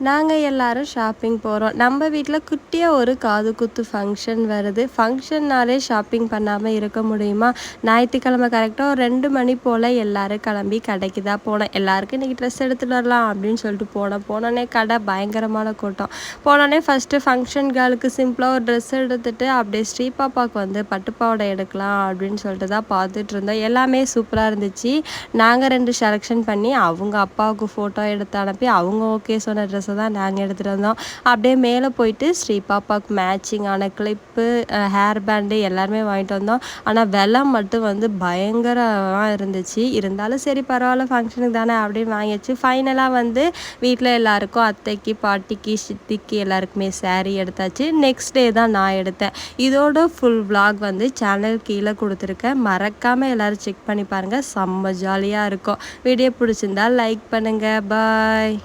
நாங்கள் எல்லாரும் ஷாப்பிங் போகிறோம் நம்ம வீட்டில் குட்டியாக ஒரு காது குத்து ஃபங்க்ஷன் வருது. ஃபங்க்ஷன்னாலே ஷாப்பிங் பண்ணாமல் இருக்க முடியுமா? ஞாயிற்றுக்கிழமை கரெக்டாக ஒரு ரெண்டு மணி போல் எல்லோரும் கிளம்பி கடைக்கு தான் போனோம். எல்லாருக்கும் இன்றைக்கி ட்ரெஸ் எடுத்துகிட்டு வரலாம் அப்படின்னு சொல்லிட்டு போனோம். போனோடனே கடை பயங்கரமான கூட்டம். போனோடனே ஃபஸ்ட்டு ஃபங்க்ஷன் கேர்ளுக்கு சிம்பிளாக ஒரு ட்ரெஸ் எடுத்துகிட்டு அப்படியே ஸ்ரீ பாப்பாவுக்கு வந்து பட்டுப்பாவடை எடுக்கலாம் அப்படின்னு சொல்லிட்டு தான் பார்த்துட்டு இருந்தோம். எல்லாமே சூப்பராக இருந்துச்சு. நாங்கள் ரெண்டு செலெக்ஷன் பண்ணி அவங்க அப்பாவுக்கு ஃபோட்டோ எடுத்து அனுப்பி அவங்க ஓகே சொன்ன ட்ரெஸ் ட்ரெஸ்ஸை தான் நாங்கள் எடுத்துகிட்டு வந்தோம் அப்படியே மேலே போயிட்டு ஸ்ரீ பாப்பாவுக்கு மேட்சிங்கான கிளிப்பு ஹேர் பேண்டு எல்லாருமே வாங்கிட்டு வந்தோம். ஆனால் விலை மட்டும் வந்து பயங்கரமாக இருந்துச்சு. இருந்தாலும் சரி பரவாயில்ல ஃபங்க்ஷனுக்கு தானே அப்படின்னு வாங்கியாச்சு. ஃபைனலாக வந்து வீட்டில் எல்லாருக்கும் அத்தைக்கு பாட்டிக்கு சித்திக்கு எல்லாருக்குமே சேரீ எடுத்தாச்சு. நெக்ஸ்ட் டே தான் நான் எடுத்தேன். இதோட ஃபுல் விளாக் வந்து சேனல் கீழே கொடுத்துருக்கேன். மறக்காமல் எல்லோரும் செக் பண்ணி பாருங்கள் செம்ம ஜாலியாக இருக்கும். வீடியோ பிடிச்சிருந்தா லைக் பண்ணுங்கள் பாய்